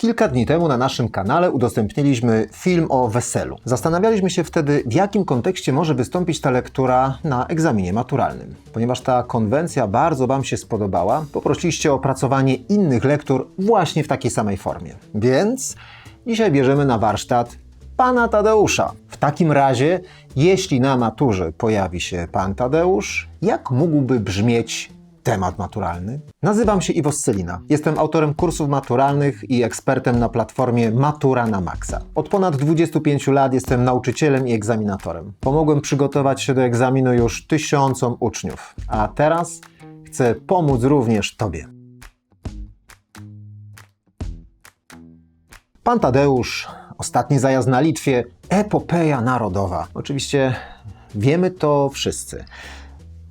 Kilka dni temu na naszym kanale udostępniliśmy film o weselu. Zastanawialiśmy się wtedy, w jakim kontekście może wystąpić ta lektura na egzaminie maturalnym. Ponieważ ta konwencja bardzo Wam się spodobała, poprosiliście o opracowanie innych lektur właśnie w takiej samej formie. Więc dzisiaj bierzemy na warsztat pana Tadeusza. W takim razie, jeśli na maturze pojawi się pan Tadeusz, jak mógłby brzmieć temat maturalny? Nazywam się Iwo Scelina. Jestem autorem kursów maturalnych i ekspertem na platformie Matura na Maxa. Od ponad 25 lat jestem nauczycielem i egzaminatorem. Pomogłem przygotować się do egzaminu już tysiącom uczniów, a teraz chcę pomóc również Tobie. Pan Tadeusz, ostatni zajazd na Litwie, epopeja narodowa. Oczywiście wiemy to wszyscy.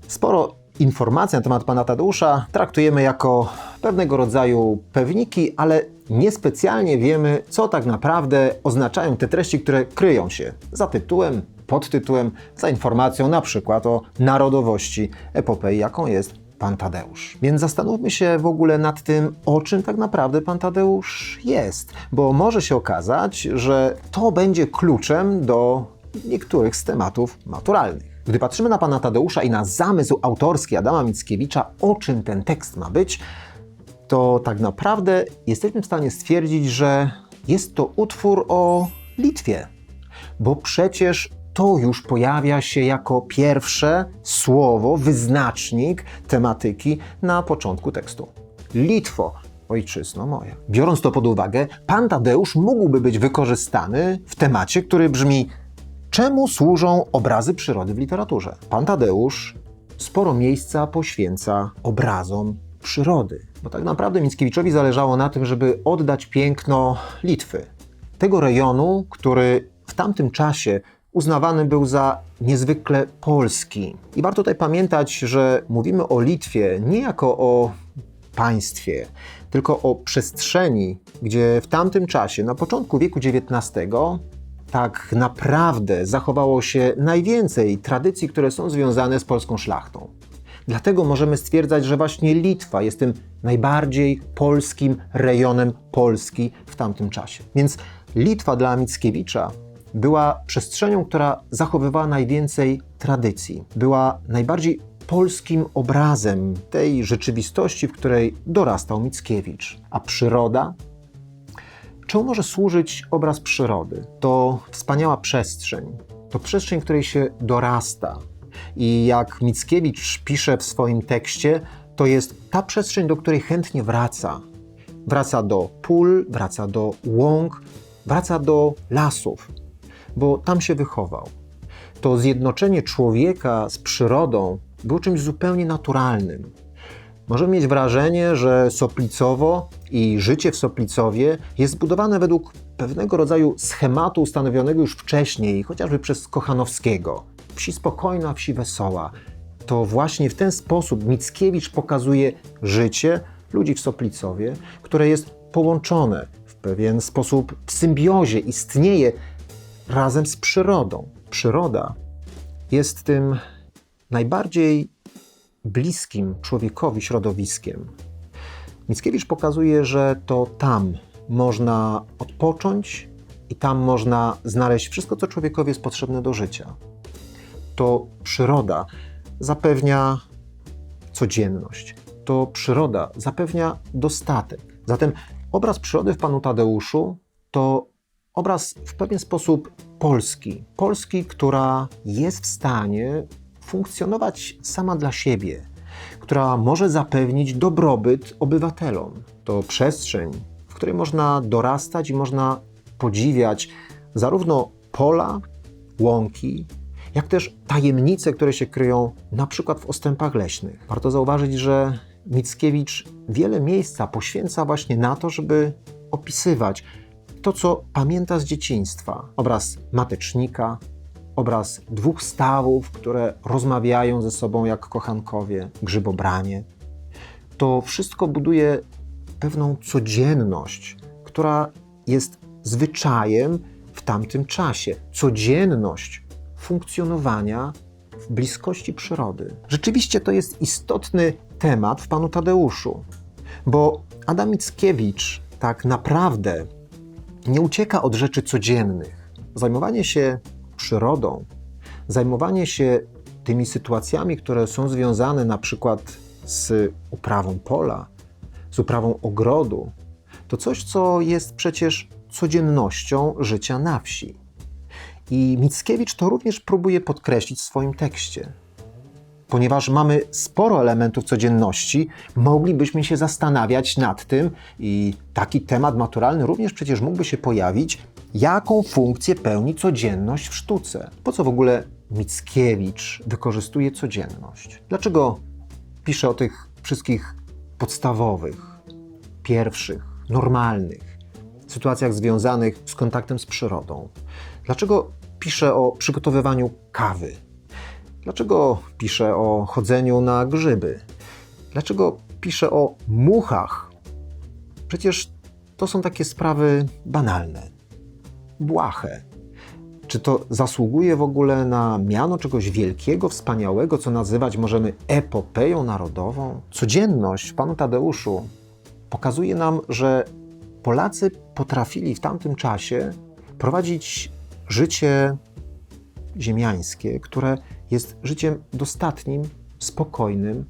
Sporo informacji na temat pana Tadeusza traktujemy jako pewnego rodzaju pewniki, ale niespecjalnie wiemy, co tak naprawdę oznaczają te treści, które kryją się za tytułem, podtytułem, za informacją na przykład o narodowości epopei, jaką jest pan Tadeusz. Więc zastanówmy się w ogóle nad tym, o czym tak naprawdę pan Tadeusz jest, bo może się okazać, że to będzie kluczem do niektórych z tematów maturalnych. Gdy patrzymy na pana Tadeusza i na zamysł autorski Adama Mickiewicza, o czym ten tekst ma być, to tak naprawdę jesteśmy w stanie stwierdzić, że jest to utwór o Litwie. Bo przecież to już pojawia się jako pierwsze słowo, wyznacznik tematyki na początku tekstu. Litwo, ojczyzno moja. Biorąc to pod uwagę, pan Tadeusz mógłby być wykorzystany w temacie, który brzmi Czemu służą obrazy przyrody w literaturze? Pan Tadeusz sporo miejsca poświęca obrazom przyrody, bo tak naprawdę Mickiewiczowi zależało na tym, żeby oddać piękno Litwy. Tego rejonu, który w tamtym czasie uznawany był za niezwykle polski. I warto tutaj pamiętać, że mówimy o Litwie nie jako o państwie, tylko o przestrzeni, gdzie w tamtym czasie, na początku wieku XIX, tak naprawdę zachowało się najwięcej tradycji, które są związane z polską szlachtą. Dlatego możemy stwierdzać, że właśnie Litwa jest tym najbardziej polskim rejonem Polski w tamtym czasie. Więc Litwa dla Mickiewicza była przestrzenią, która zachowywała najwięcej tradycji. Była najbardziej polskim obrazem tej rzeczywistości, w której dorastał Mickiewicz. A przyroda Czemu może służyć obraz przyrody? To wspaniała przestrzeń. To przestrzeń, której się dorasta. I jak Mickiewicz pisze w swoim tekście, to jest ta przestrzeń, do której chętnie wraca. Wraca do pól, wraca do łąk, wraca do lasów, bo tam się wychował. To zjednoczenie człowieka z przyrodą było czymś zupełnie naturalnym. Możemy mieć wrażenie, że Soplicowo i życie w Soplicowie jest zbudowane według pewnego rodzaju schematu ustanowionego już wcześniej, chociażby przez Kochanowskiego. Wsi spokojna, wsi wesoła. To właśnie w ten sposób Mickiewicz pokazuje życie ludzi w Soplicowie, które jest połączone w pewien sposób w symbiozie, istnieje razem z przyrodą. Przyroda jest tym najbardziej bliskim człowiekowi środowiskiem. Mickiewicz pokazuje, że to tam można odpocząć i tam można znaleźć wszystko, co człowiekowi jest potrzebne do życia. To przyroda zapewnia codzienność. To przyroda zapewnia dostatek. Zatem obraz przyrody w Panu Tadeuszu to obraz w pewien sposób Polski. Polski, która jest w stanie funkcjonować sama dla siebie, która może zapewnić dobrobyt obywatelom. To przestrzeń, w której można dorastać i można podziwiać zarówno pola, łąki, jak też tajemnice, które się kryją na przykład w ostępach leśnych. Warto zauważyć, że Mickiewicz wiele miejsca poświęca właśnie na to, żeby opisywać to, co pamięta z dzieciństwa. Obraz matecznika, obraz dwóch stawów, które rozmawiają ze sobą jak kochankowie, grzybobranie. To wszystko buduje pewną codzienność, która jest zwyczajem w tamtym czasie. Codzienność funkcjonowania w bliskości przyrody. Rzeczywiście to jest istotny temat w panu Tadeuszu, bo Adam Mickiewicz tak naprawdę nie ucieka od rzeczy codziennych. Zajmowanie się przyrodą, zajmowanie się tymi sytuacjami, które są związane na przykład z uprawą pola, z uprawą ogrodu, to coś, co jest przecież codziennością życia na wsi. I Mickiewicz to również próbuje podkreślić w swoim tekście. Ponieważ mamy sporo elementów codzienności, moglibyśmy się zastanawiać nad tym, i taki temat maturalny również przecież mógłby się pojawić, jaką funkcję pełni codzienność w sztuce. Po co w ogóle Mickiewicz wykorzystuje codzienność? Dlaczego pisze o tych wszystkich podstawowych, pierwszych, normalnych sytuacjach związanych z kontaktem z przyrodą? Dlaczego pisze o przygotowywaniu kawy? Dlaczego pisze o chodzeniu na grzyby? Dlaczego pisze o muchach? Przecież to są takie sprawy banalne, błahe. Czy to zasługuje w ogóle na miano czegoś wielkiego, wspaniałego, co nazywać możemy epopeją narodową? Codzienność w Panu Tadeuszu pokazuje nam, że Polacy potrafili w tamtym czasie prowadzić życie ziemiańskie, które jest życiem dostatnim, spokojnym,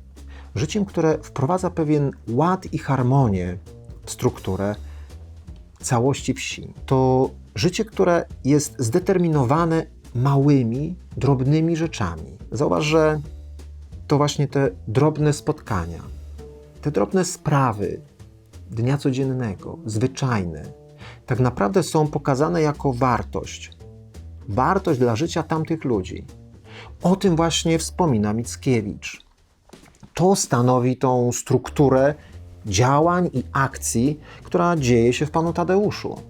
życiem, które wprowadza pewien ład i harmonię w strukturę całości wsi. To życie, które jest zdeterminowane małymi, drobnymi rzeczami. Zauważ, że to właśnie te drobne spotkania, te drobne sprawy dnia codziennego, zwyczajne, tak naprawdę są pokazane jako wartość. Wartość dla życia tamtych ludzi. O tym właśnie wspomina Mickiewicz. To stanowi tą strukturę działań i akcji, która dzieje się w Panu Tadeuszu.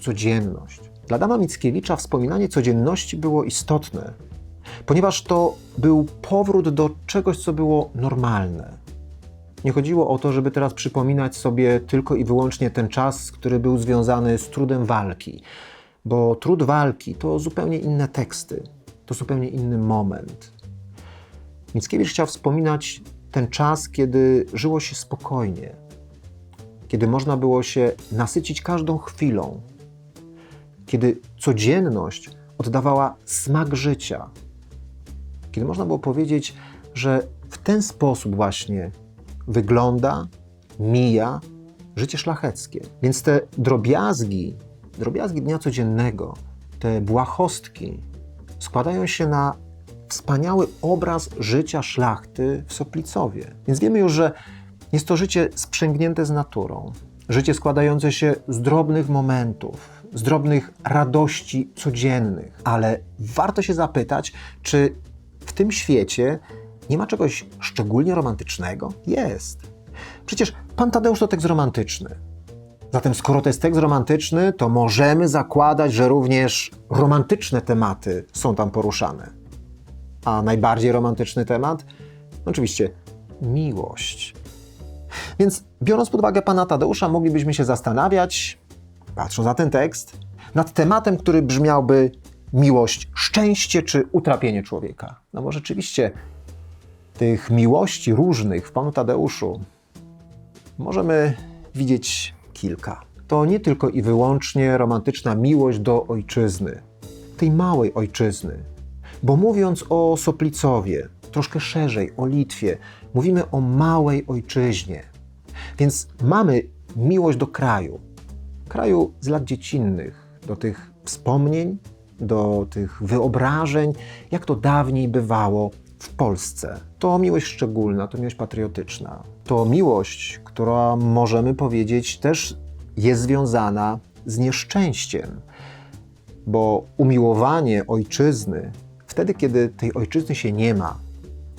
Codzienność. Dla Dama Mickiewicza wspominanie codzienności było istotne, ponieważ to był powrót do czegoś, co było normalne. Nie chodziło o to, żeby teraz przypominać sobie tylko i wyłącznie ten czas, który był związany z trudem walki, bo trud walki to zupełnie inne teksty, to zupełnie inny moment. Mickiewicz chciał wspominać ten czas, kiedy żyło się spokojnie, kiedy można było się nasycić każdą chwilą, kiedy codzienność oddawała smak życia, kiedy można było powiedzieć, że w ten sposób właśnie wygląda, mija życie szlacheckie. Więc te drobiazgi, drobiazgi dnia codziennego, te błahostki składają się na wspaniały obraz życia szlachty w Soplicowie. Więc wiemy już, że jest to życie sprzęgnięte z naturą, życie składające się z drobnych momentów, z drobnych radości codziennych, ale warto się zapytać, czy w tym świecie nie ma czegoś szczególnie romantycznego? Jest. Przecież pan Tadeusz to tekst romantyczny. Zatem, skoro to jest tekst romantyczny, to możemy zakładać, że również romantyczne tematy są tam poruszane. A najbardziej romantyczny temat? Oczywiście miłość. Więc biorąc pod uwagę pana Tadeusza, moglibyśmy się zastanawiać, patrząc na ten tekst, nad tematem, który brzmiałby miłość, szczęście czy utrapienie człowieka. No bo rzeczywiście tych miłości różnych w panu Tadeuszu możemy widzieć kilka. To nie tylko i wyłącznie romantyczna miłość do ojczyzny, tej małej ojczyzny. Bo mówiąc o Soplicowie, troszkę szerzej, o Litwie, mówimy o małej ojczyźnie. Więc mamy miłość do kraju, kraju z lat dziecinnych, do tych wspomnień, do tych wyobrażeń, jak to dawniej bywało w Polsce. To miłość szczególna, to miłość patriotyczna. To miłość, która możemy powiedzieć też jest związana z nieszczęściem, bo umiłowanie ojczyzny, wtedy kiedy tej ojczyzny się nie ma,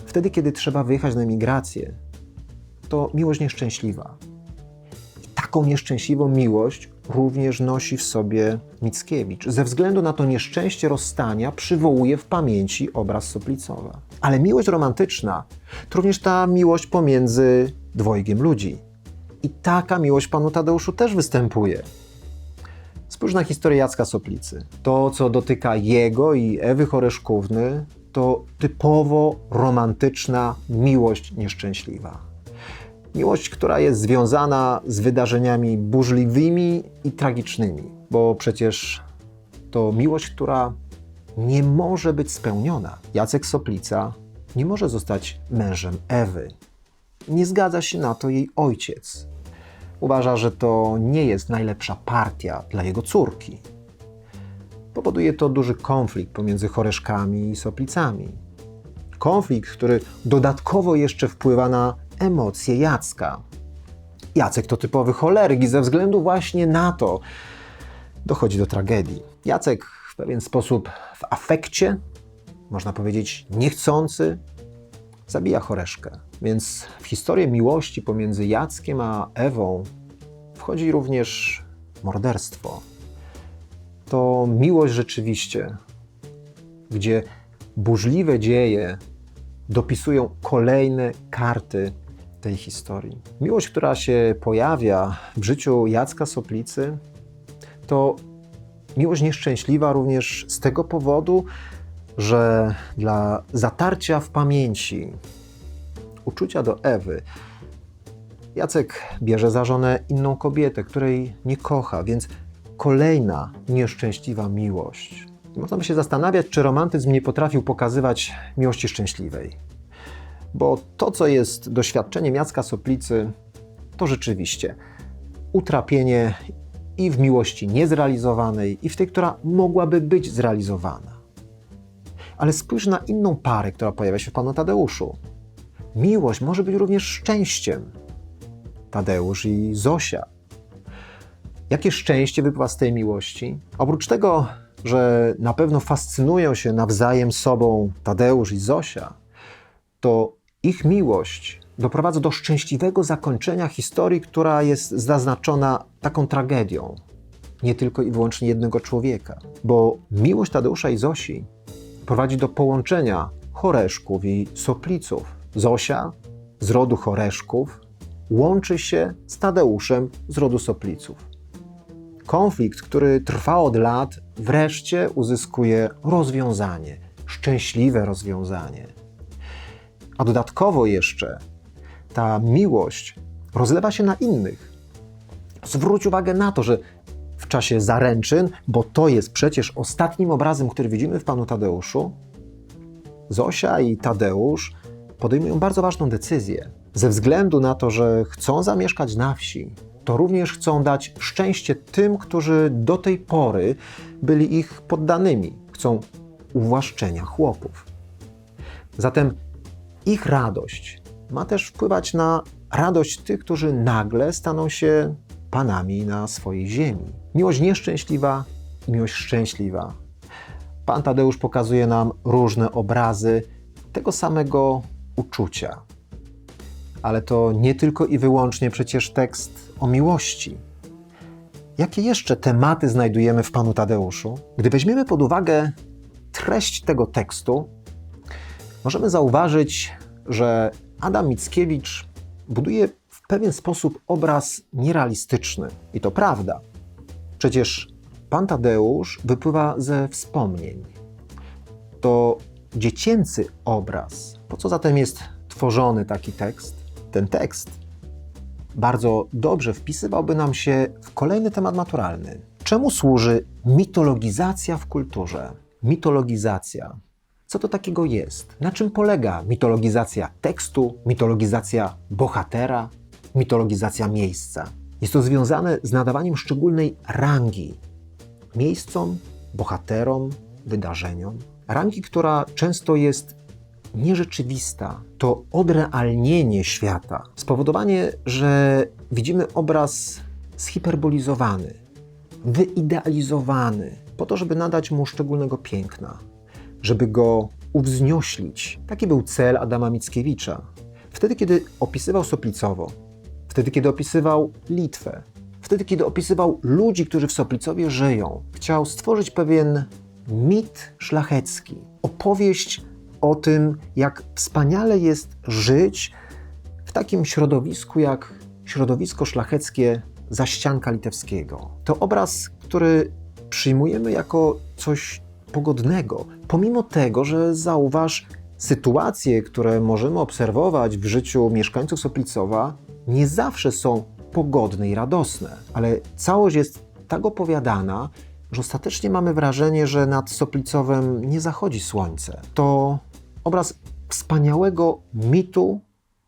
wtedy kiedy trzeba wyjechać na emigrację, to miłość nieszczęśliwa. I taką nieszczęśliwą miłość również nosi w sobie Mickiewicz. Ze względu na to nieszczęście rozstania przywołuje w pamięci obraz Soplicowa. Ale miłość romantyczna to również ta miłość pomiędzy dwojgiem ludzi. I taka miłość panu Tadeuszu też występuje. Spójrz na historię Jacka Soplicy. To, co dotyka jego i Ewy Choreszkówny, to typowo romantyczna miłość nieszczęśliwa. Miłość, która jest związana z wydarzeniami burzliwymi i tragicznymi, bo przecież to miłość, która nie może być spełniona. Jacek Soplica nie może zostać mężem Ewy. Nie zgadza się na to jej ojciec. Uważa, że to nie jest najlepsza partia dla jego córki. Powoduje to duży konflikt pomiędzy Choreszkami i Soplicami. Konflikt, który dodatkowo jeszcze wpływa na emocje Jacka. Jacek to typowy choleryk i ze względu właśnie na to dochodzi do tragedii. Jacek w pewien sposób w afekcie, można powiedzieć niechcący, zabija Choreszkę. Więc w historię miłości pomiędzy Jackiem a Ewą wchodzi również morderstwo. To miłość rzeczywiście, gdzie burzliwe dzieje dopisują kolejne karty tej historii. Miłość, która się pojawia w życiu Jacka Soplicy, to miłość nieszczęśliwa również z tego powodu, że dla zatarcia w pamięci uczucia do Ewy, Jacek bierze za żonę inną kobietę, której nie kocha, więc kolejna nieszczęśliwa miłość. Można by się zastanawiać, czy romantyzm nie potrafił pokazywać miłości szczęśliwej. Bo to, co jest doświadczeniem Jacka Soplicy, to rzeczywiście utrapienie i w miłości niezrealizowanej, i w tej, która mogłaby być zrealizowana. Ale spójrz na inną parę, która pojawia się w Panu Tadeuszu. Miłość może być również szczęściem. Tadeusz i Zosia. Jakie szczęście wypływa z tej miłości? Oprócz tego, że na pewno fascynują się nawzajem sobą Tadeusz i Zosia, to ich miłość doprowadza do szczęśliwego zakończenia historii, która jest zaznaczona taką tragedią. Nie tylko i wyłącznie jednego człowieka. Bo miłość Tadeusza i Zosi prowadzi do połączenia Choreszków i Sopliców. Zosia z rodu Choreszków łączy się z Tadeuszem z rodu Sopliców. Konflikt, który trwa od lat, wreszcie uzyskuje rozwiązanie, szczęśliwe rozwiązanie. A dodatkowo jeszcze ta miłość rozlewa się na innych. Zwróć uwagę na to, że czasie zaręczyn, bo to jest przecież ostatnim obrazem, który widzimy w panu Tadeuszu, Zosia i Tadeusz podejmują bardzo ważną decyzję. Ze względu na to, że chcą zamieszkać na wsi, to również chcą dać szczęście tym, którzy do tej pory byli ich poddanymi. Chcą uwłaszczenia chłopów. Zatem ich radość ma też wpływać na radość tych, którzy nagle staną się panami na swojej ziemi. Miłość nieszczęśliwa i miłość szczęśliwa. Pan Tadeusz pokazuje nam różne obrazy tego samego uczucia. Ale to nie tylko i wyłącznie przecież tekst o miłości. Jakie jeszcze tematy znajdujemy w Panu Tadeuszu? Gdy weźmiemy pod uwagę treść tego tekstu, możemy zauważyć, że Adam Mickiewicz buduje w pewien sposób obraz nierealistyczny. I to prawda. Przecież Pan Tadeusz wypływa ze wspomnień. To dziecięcy obraz. Po co zatem jest tworzony taki tekst? Ten tekst bardzo dobrze wpisywałby nam się w kolejny temat naturalny. Czemu służy mitologizacja w kulturze? Mitologizacja. Co to takiego jest? Na czym polega mitologizacja tekstu, mitologizacja bohatera, mitologizacja miejsca? Jest to związane z nadawaniem szczególnej rangi miejscom, bohaterom, wydarzeniom. Rangi, która często jest nierzeczywista, to odrealnienie świata, spowodowanie, że widzimy obraz zhiperbolizowany, wyidealizowany, po to, żeby nadać mu szczególnego piękna, żeby go uwznioślić. Taki był cel Adama Mickiewicza. Wtedy, kiedy opisywał Soplicowo, wtedy, kiedy opisywał Litwę, wtedy, kiedy opisywał ludzi, którzy w Soplicowie żyją, chciał stworzyć pewien mit szlachecki, opowieść o tym, jak wspaniale jest żyć w takim środowisku jak środowisko szlacheckie zaścianka litewskiego. To obraz, który przyjmujemy jako coś pogodnego, pomimo tego, że zauważ, sytuacje, które możemy obserwować w życiu mieszkańców Soplicowa, nie zawsze są pogodne i radosne, ale całość jest tak opowiadana, że ostatecznie mamy wrażenie, że nad Soplicowem nie zachodzi słońce. To obraz wspaniałego mitu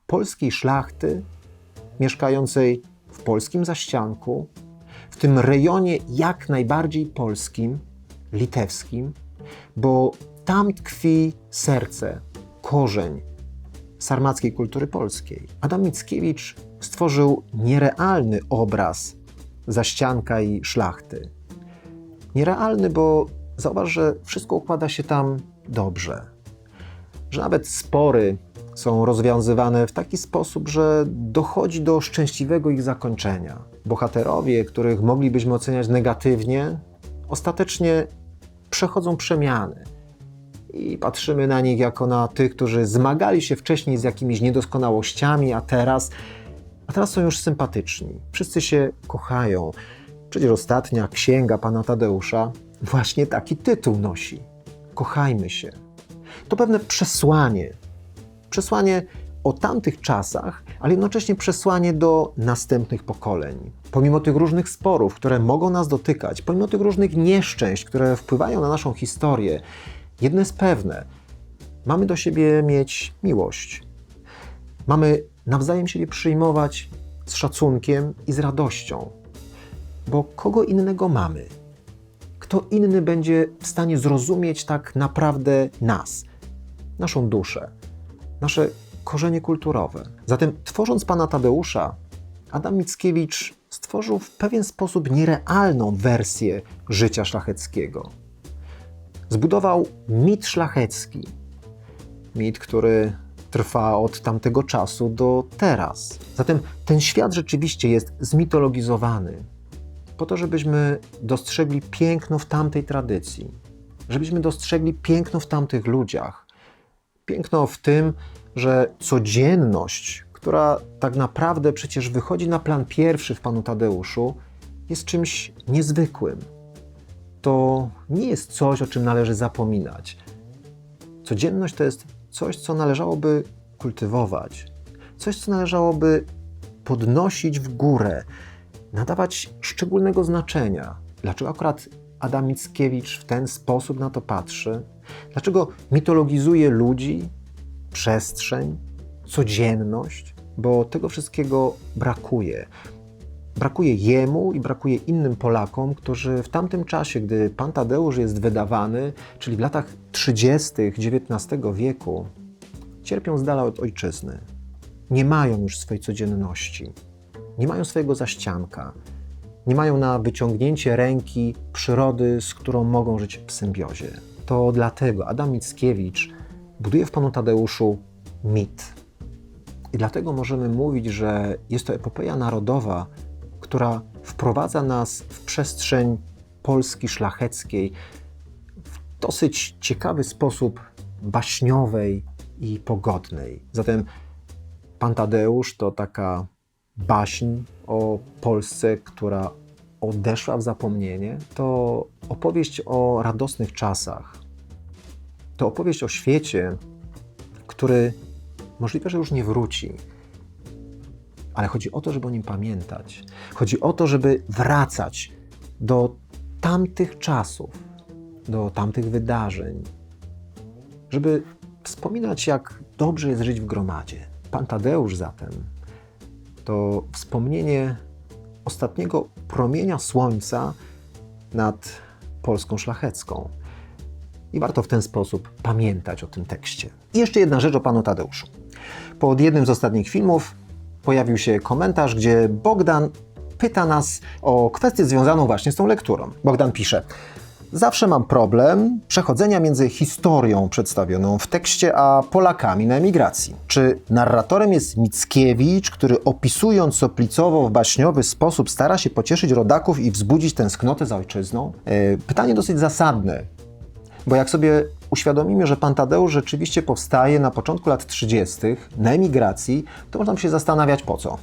polskiej szlachty mieszkającej w polskim zaścianku, w tym rejonie jak najbardziej polskim, litewskim, bo tam tkwi serce, korzeń sarmackiej kultury polskiej. Adam Mickiewicz stworzył nierealny obraz zaścianka i szlachty. Nierealny, bo zauważ, że wszystko układa się tam dobrze. Że nawet spory są rozwiązywane w taki sposób, że dochodzi do szczęśliwego ich zakończenia. Bohaterowie, których moglibyśmy oceniać negatywnie, ostatecznie przechodzą przemiany. I patrzymy na nich jako na tych, którzy zmagali się wcześniej z jakimiś niedoskonałościami, a teraz, a teraz są już sympatyczni. Wszyscy się kochają. Przecież ostatnia księga pana Tadeusza właśnie taki tytuł nosi. Kochajmy się. To pewne przesłanie. Przesłanie o tamtych czasach, ale jednocześnie przesłanie do następnych pokoleń. Pomimo tych różnych sporów, które mogą nas dotykać, pomimo tych różnych nieszczęść, które wpływają na naszą historię, jedno jest pewne: mamy do siebie mieć miłość. Mamy nawzajem siebie przyjmować z szacunkiem i z radością. Bo kogo innego mamy? Kto inny będzie w stanie zrozumieć tak naprawdę nas, naszą duszę, nasze korzenie kulturowe? Zatem, tworząc pana Tadeusza, Adam Mickiewicz stworzył w pewien sposób nierealną wersję życia szlacheckiego. Zbudował mit szlachecki, mit, który trwa od tamtego czasu do teraz. Zatem ten świat rzeczywiście jest zmitologizowany, po to, żebyśmy dostrzegli piękno w tamtej tradycji, żebyśmy dostrzegli piękno w tamtych ludziach. Piękno w tym, że codzienność, która tak naprawdę przecież wychodzi na plan pierwszy w panu Tadeuszu, jest czymś niezwykłym. To nie jest coś, o czym należy zapominać. Codzienność to jest coś, co należałoby kultywować, coś, co należałoby podnosić w górę, nadawać szczególnego znaczenia. Dlaczego akurat Adam Mickiewicz w ten sposób na to patrzy? Dlaczego mitologizuje ludzi, przestrzeń, codzienność? Bo tego wszystkiego brakuje. Brakuje jemu i brakuje innym Polakom, którzy w tamtym czasie, gdy pan Tadeusz jest wydawany, czyli w latach 30. XIX wieku, cierpią z dala od ojczyzny. Nie mają już swojej codzienności nie mają swojego zaścianka, nie mają na wyciągnięcie ręki przyrody, z którą mogą żyć w symbiozie. To dlatego Adam Mickiewicz buduje w Panu Tadeuszu mit. I dlatego możemy mówić, że jest to epopeja narodowa, która wprowadza nas w przestrzeń Polski szlacheckiej w dosyć ciekawy sposób baśniowej i pogodnej. Zatem Pan Tadeusz to taka baśń o Polsce, która odeszła w zapomnienie, to opowieść o radosnych czasach. To opowieść o świecie, który możliwe, że już nie wróci. Ale chodzi o to, żeby o nim pamiętać. Chodzi o to, żeby wracać do tamtych czasów, do tamtych wydarzeń, żeby wspominać, jak dobrze jest żyć w gromadzie. Pan Tadeusz zatem to wspomnienie ostatniego promienia słońca nad Polską szlachecką. I warto w ten sposób pamiętać o tym tekście. I jeszcze jedna rzecz o panu Tadeuszu. Pod jednym z ostatnich filmów pojawił się komentarz, gdzie Bogdan pyta nas o kwestię związaną właśnie z tą lekturą. Bogdan pisze: Zawsze mam problem przechodzenia między historią przedstawioną w tekście, a Polakami na emigracji. Czy narratorem jest Mickiewicz, który opisując Soplicowo w baśniowy sposób stara się pocieszyć rodaków i wzbudzić tęsknotę za ojczyzną? E, pytanie dosyć zasadne, bo jak sobie uświadomimy, że pan Tadeusz rzeczywiście powstaje na początku lat 30. na emigracji, to można się zastanawiać po co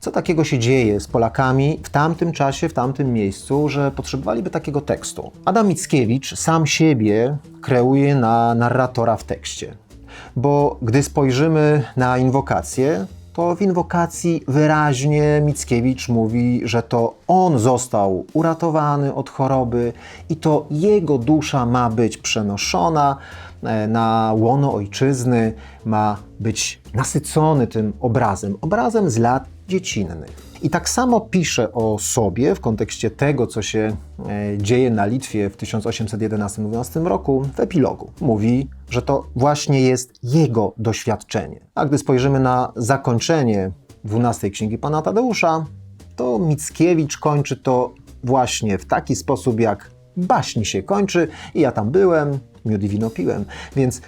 co takiego się dzieje z Polakami w tamtym czasie, w tamtym miejscu, że potrzebowaliby takiego tekstu. Adam Mickiewicz sam siebie kreuje na narratora w tekście. Bo gdy spojrzymy na inwokację, to w inwokacji wyraźnie Mickiewicz mówi, że to on został uratowany od choroby i to jego dusza ma być przenoszona e, na łono ojczyzny, ma być nasycony tym obrazem, obrazem z lat dziecinnych. I tak samo pisze o sobie w kontekście tego, co się e, dzieje na Litwie w 1811-12 roku w epilogu. Mówi, że to właśnie jest jego doświadczenie. A gdy spojrzymy na zakończenie 12 księgi pana Tadeusza, to Mickiewicz kończy to właśnie w taki sposób, jak baśń się kończy i ja tam byłem, miód i wino piłem, więc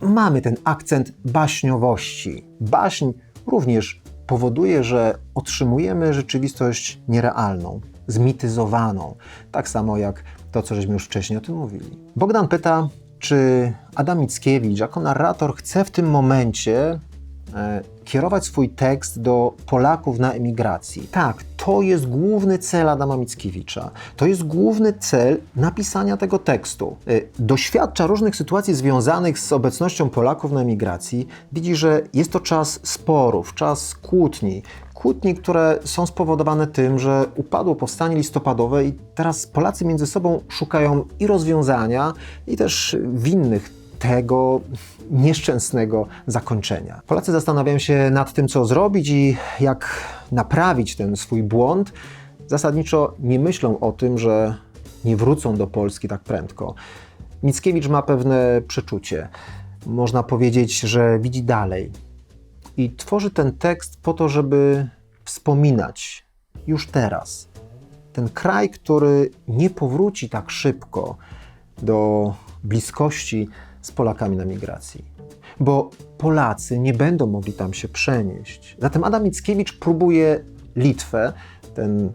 mamy ten akcent baśniowości. Baśń również powoduje, że otrzymujemy rzeczywistość nierealną, zmityzowaną, tak samo jak to, co żeśmy już wcześniej o tym mówili. Bogdan pyta, czy Adam Mickiewicz jako narrator chce w tym momencie e, kierować swój tekst do Polaków na emigracji. Tak, to jest główny cel Adama Mickiewicza. To jest główny cel napisania tego tekstu. E, Doświadcza różnych sytuacji związanych z obecnością Polaków na emigracji. Widzi, że jest to czas sporów, czas kłótni. Kłótni, które są spowodowane tym, że upadło powstanie listopadowe i teraz Polacy między sobą szukają i rozwiązania, i też winnych tego nieszczęsnego zakończenia. Polacy zastanawiają się nad tym, co zrobić i jak naprawić ten swój błąd. Zasadniczo nie myślą o tym, że nie wrócą do Polski tak prędko. Mickiewicz ma pewne przeczucie. Można powiedzieć, że widzi dalej. I tworzy ten tekst po to, żeby wspominać już teraz ten kraj, który nie powróci tak szybko do bliskości z Polakami na migracji. Bo Polacy nie będą mogli tam się przenieść. Zatem Adam Mickiewicz próbuje Litwę, ten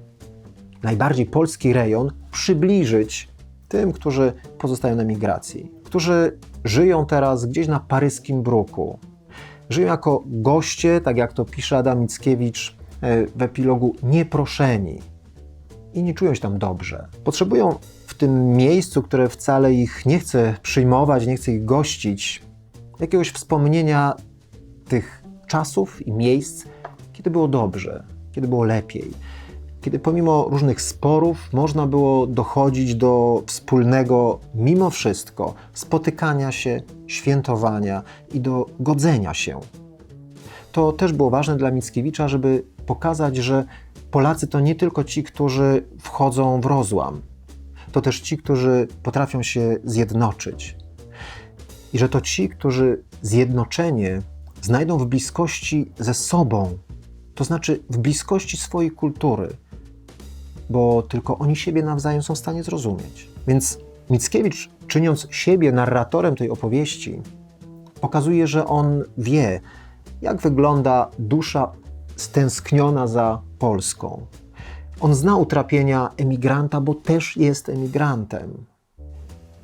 najbardziej polski rejon, przybliżyć tym, którzy pozostają na migracji, którzy żyją teraz gdzieś na paryskim bruku. Żyją jako goście, tak jak to pisze Adam Mickiewicz e, w epilogu, nieproszeni i nie czują się tam dobrze. Potrzebują tym miejscu, które wcale ich nie chce przyjmować, nie chce ich gościć, jakiegoś wspomnienia tych czasów i miejsc, kiedy było dobrze, kiedy było lepiej, kiedy pomimo różnych sporów można było dochodzić do wspólnego, mimo wszystko, spotykania się, świętowania i do godzenia się. To też było ważne dla Mickiewicza, żeby pokazać, że Polacy to nie tylko ci, którzy wchodzą w rozłam, to też ci, którzy potrafią się zjednoczyć. I że to ci, którzy zjednoczenie znajdą w bliskości ze sobą, to znaczy w bliskości swojej kultury, bo tylko oni siebie nawzajem są w stanie zrozumieć. Więc Mickiewicz, czyniąc siebie narratorem tej opowieści, pokazuje, że on wie, jak wygląda dusza stęskniona za Polską. On zna utrapienia emigranta, bo też jest emigrantem.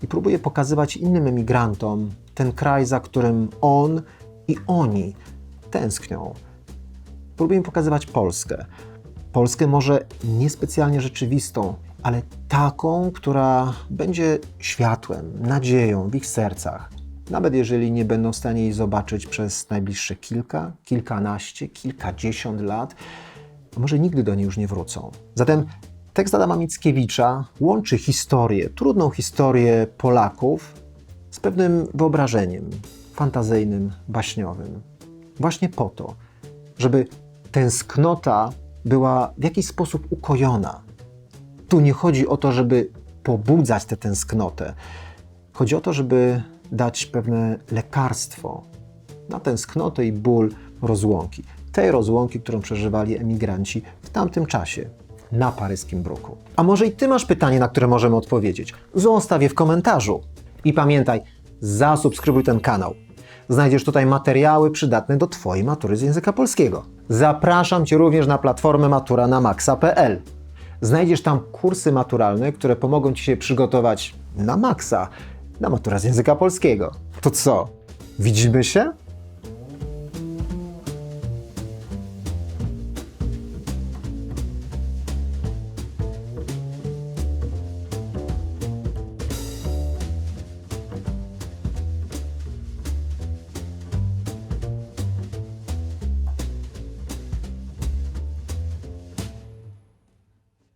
I próbuje pokazywać innym emigrantom ten kraj, za którym on i oni tęsknią. Próbuje im pokazywać Polskę. Polskę może niespecjalnie rzeczywistą, ale taką, która będzie światłem, nadzieją w ich sercach. Nawet jeżeli nie będą w stanie jej zobaczyć przez najbliższe kilka, kilkanaście, kilkadziesiąt lat, a może nigdy do niej już nie wrócą. Zatem tekst Adama Mickiewicza łączy historię, trudną historię Polaków z pewnym wyobrażeniem fantazyjnym, baśniowym. Właśnie po to, żeby tęsknota była w jakiś sposób ukojona. Tu nie chodzi o to, żeby pobudzać tę tęsknotę. Chodzi o to, żeby dać pewne lekarstwo na tęsknotę i ból rozłąki. Tej rozłąki, którą przeżywali emigranci w tamtym czasie na paryskim bruku. A może i ty masz pytanie, na które możemy odpowiedzieć? Zostaw je w komentarzu. I pamiętaj, zasubskrybuj ten kanał. Znajdziesz tutaj materiały przydatne do Twojej matury z języka polskiego. Zapraszam Cię również na platformę matura na maxa.pl. Znajdziesz tam kursy maturalne, które pomogą Ci się przygotować na maksa, na maturę z języka polskiego. To co? Widzimy się?